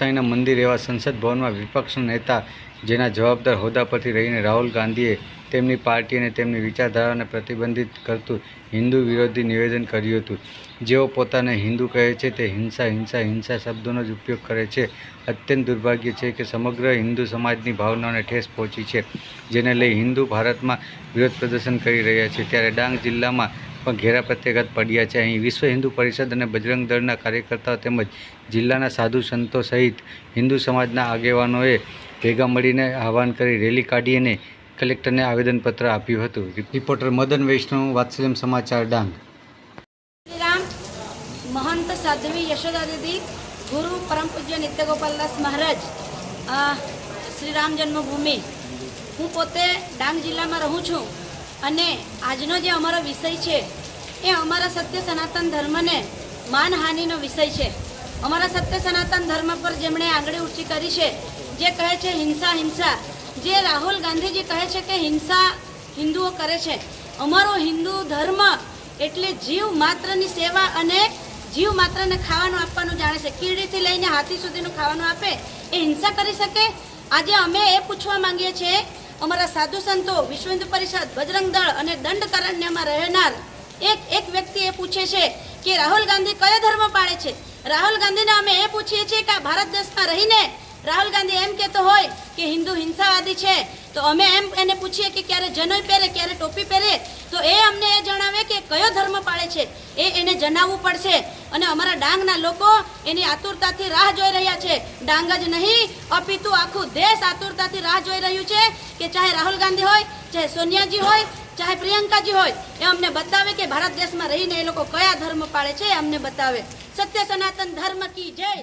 ગોસાઈના મંદિર એવા સંસદ ભવનમાં વિપક્ષના નેતા જેના જવાબદાર હોદ્દા પરથી રહીને રાહુલ ગાંધીએ તેમની પાર્ટી અને તેમની વિચારધારાને પ્રતિબંધિત કરતું હિન્દુ વિરોધી નિવેદન કર્યું હતું. જેઓ પોતાને હિન્દુ કહે છે તે હિંસા હિંસા હિંસા શબ્દોનો જ ઉપયોગ કરે છે. અત્યંત દુર્ભાગ્ય છે કે સમગ્ર હિન્દુ સમાજની ભાવનાઓને ઠેસ પહોંચી છે, જેને લઈ હિન્દુ ભારતમાં વિરોધ પ્રદર્શન કરી રહ્યા છે. ત્યારે ડાંગ જિલ્લામાં પણ ઘેરા પ્રત્યાઘાત પડ્યા છે. અહીં વિશ્વ હિન્દુ પરિષદ અને બજરંગ દળના કાર્યકર્તાઓ તેમજ જિલ્લાના સાધુ સંતો સહિત હિન્દુ સમાજના આગેવાનોએ ભેગા મળીને આહવાન કરી રેલી કાઢી અને કલેક્ટરને આવેદનપત્ર આપ્યું હતું. રિપોર્ટર મદન વૈષ્ણવ વાત્સલ્યમ સમાચાર, ડાંગ. મહંત સાધ્વી યશોદા દીદી ગુરુ પરમ પૂજ્ય નિત્યગોપાલદાસ મહારાજ શ્રી રામ જન્મભૂમિ. હું પોતે ડાંગ જિલ્લામાં રહું છું. અને આજનો જે અમારો વિષય છે, એ અમારા સત્ય સનાતન ધર્મને માનહાનિનો વિષય છે. અમારા સત્ય સનાતન ધર્મ પર જેમણે આંગળી ઊંચી કરી છે, જે કહે છે હિંસા હિંસા. જે રાહુલ ગાંધીજી કહે છે કે હિંસા હિન્દુઓ કરે છે. અમારો હિન્દુ ધર્મ એટલે જીવ માત્રની સેવા અને જીવ માત્રને ખાવાનું આપવાનું જાણે છે. કીડીથી લઈને હાથી સુધીનું ખાવાનું આપે, એ હિંસા કરી શકે? આજે અમે એ પૂછવા માંગીએ છીએ અમારા સાધુ સંતો, વિશ્વ હિન્દુ પરિષદ, બજરંગ દળ અને દંડકારણ્યમાં રહેનાર એક એક વ્યક્તિ એ પૂછે છે કે રાહુલ ગાંધી કયો ધર્મ પાળે છે? રાહુલ ગાંધીને અમે એ પૂછીએ છીએ કે ભારત દેશમાં રહીને રાહુલ ગાંધી એમ કહેતો હોય કે હિન્દુ હિંસાવાદી છે, તો અમે એમ એને પૂછીએ કે ક્યારે જનોઈ પહેરે, ક્યારે ટોપી પહેરે, તો એ અમને એ જણાવે કે કયો ધર્મ પાળે છે, એ એને જણાવવું પડશે. અને અમારા ડાંગના લોકો એની આતુરતાથી રાહ જોઈ રહ્યા છે. ડાંગ જ નહીં, અપિતુ આખું દેશ આતુરતાથી રાહ જોઈ રહ્યું છે કે ચાહે રાહુલ ગાંધી હોય, ચાહે સોનિયાજી હોય, ચાહે પ્રિયંકાજી હોય, એ અમને બતાવે કે ભારત દેશમાં રહીને એ લોકો કયા ધર્મ પાળે છે, એ અમને બતાવે. સત્ય સનાતન ધર્મ કી જય.